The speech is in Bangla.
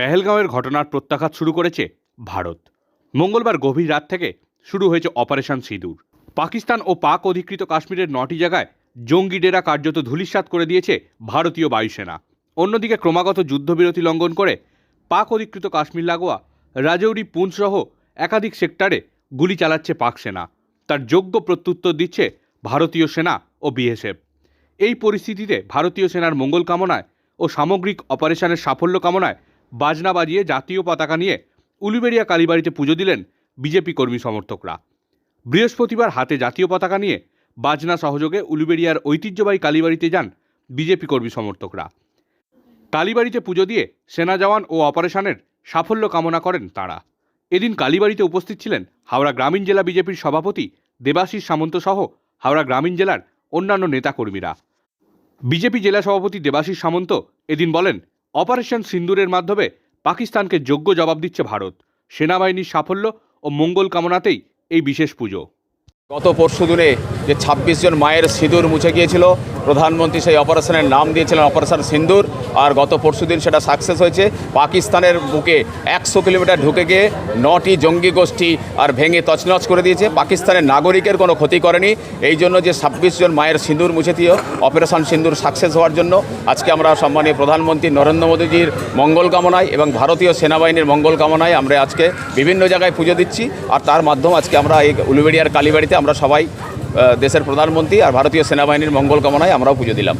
পেহেলগাঁওয়ের ঘটনার প্রত্যাঘাত শুরু করেছে ভারত। মঙ্গলবার গভীর রাত থেকে শুরু হয়েছে অপারেশন সিঁদুর। পাকিস্তান ও পাক অধিকৃত কাশ্মীরের নটি জায়গায় জঙ্গি ডেরা কার্যত ধূলিসাৎ করে দিয়েছে ভারতীয় বায়ুসেনা। অন্যদিকে ক্রমাগত যুদ্ধবিরতি লঙ্ঘন করে পাক অধিকৃত কাশ্মীর লাগোয়া রাজৌরি পুঞ্চ সহ একাধিক সেক্টরে গুলি চালাচ্ছে পাক সেনা। তার যোগ্য প্রত্যুত্তর দিচ্ছে ভারতীয় সেনা ও বিএসএফ। এই পরিস্থিতিতে ভারতীয় সেনার মঙ্গল কামনায় ও সামগ্রিক অপারেশনের সাফল্য কামনায় বাজনা বাজিয়ে জাতীয় পতাকা নিয়ে উলুবেড়িয়া কালীবাড়িতে পুজো দিলেন বিজেপি কর্মী সমর্থকরা। বৃহস্পতিবার হাতে জাতীয় পতাকা নিয়ে বাজনা সহযোগে উলুবেড়িয়ার ঐতিহ্যবাহী কালীবাড়িতে যান বিজেপি কর্মী সমর্থকরা। কালীবাড়িতে পুজো দিয়ে সেনা জওয়ান ও অপারেশনের সাফল্য কামনা করেন তাঁরা। এদিন কালীবাড়িতে উপস্থিত ছিলেন হাওড়া গ্রামীণ জেলা বিজেপির সভাপতি দেবাশিস সামন্ত সহ হাওড়া গ্রামীণ জেলার অন্যান্য নেতাকর্মীরা। বিজেপি জেলা সভাপতি দেবাশিস সামন্ত এদিন বলেন অপারেশন সিন্দুরের মাধ্যমে পাকিস্তানকে যোগ্য জবাব দিচ্ছে ভারত। সেনাবাহিনীর সাফল্য ও মঙ্গল কামনাতেই এই বিশেষ পুজো। গত পরশু দিনে যে ছাব্বিশ জন মায়ের সিঁদুর মুছে গিয়েছিল, প্রধানমন্ত্রী সেই অপারেশনের নাম দিয়েছিলেন অপারেশন সিন্দুর। আর গত পরশু দিন সেটা সাকসেস হয়েছে। পাকিস্তানের বুকে একশো কিলোমিটার ঢুকে গিয়ে নটি জঙ্গি গোষ্ঠী আর ভেঙে তছনছ করে দিয়েছে। পাকিস্তানের নাগরিকের কোনো ক্ষতি করেনি। এই জন্য যে ছাব্বিশ জন মায়ের সিঁদুর মুছে দিও অপারেশন সিন্দুর সাকসেস হওয়ার জন্য আজকে আমরা সম্মানীয় প্রধানমন্ত্রী নরেন্দ্র মোদীজির মঙ্গল কামনায় এবং ভারতীয় সেনাবাহিনীর মঙ্গল কামনায় আমরা আজকে বিভিন্ন জায়গায় পুজো দিচ্ছি। আর তার মাধ্যমে আজকে আমরা এই উলুবেড়িয়ার কালীবাড়িতে আমরা সবাই দেশের প্রধানমন্ত্রী আর ভারতীয় সেনাবাহিনীর মঙ্গল কামনায় আমরাও পুজো দিলাম।